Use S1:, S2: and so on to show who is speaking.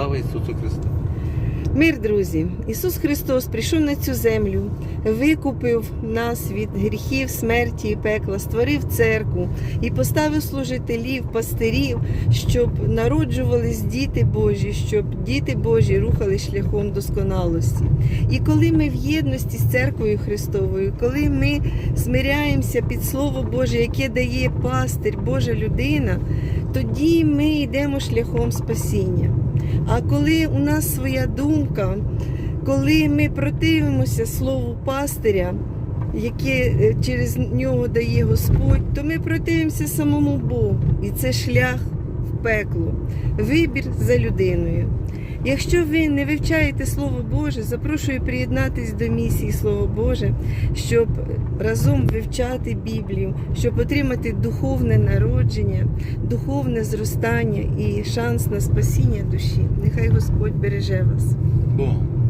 S1: Слава Ісусу Христу!
S2: Мир, друзі! Ісус Христос прийшов на цю землю, викупив нас від гріхів, смерті і пекла, створив церкву і поставив служителів, пастирів, щоб народжувались діти Божі, щоб діти Божі рухали шляхом досконалості. І коли ми в єдності з церквою Христовою, коли ми смиряємося під Слово Боже, яке дає пастир, Божа людина, тоді ми йдемо шляхом спасіння. А коли у нас своя думка, коли ми противимося слову пастиря, яке е, через нього дає Господь, то ми противимося самому Богу. І це шлях в пекло, вибір за людиною. Якщо ви не вивчаєте Слово Боже, запрошую приєднатись до місії Слово Боже, щоб разом вивчати Біблію, щоб отримати духовне народження, духовне зростання і шанс на спасіння душі. Нехай Господь береже вас.
S1: Богом.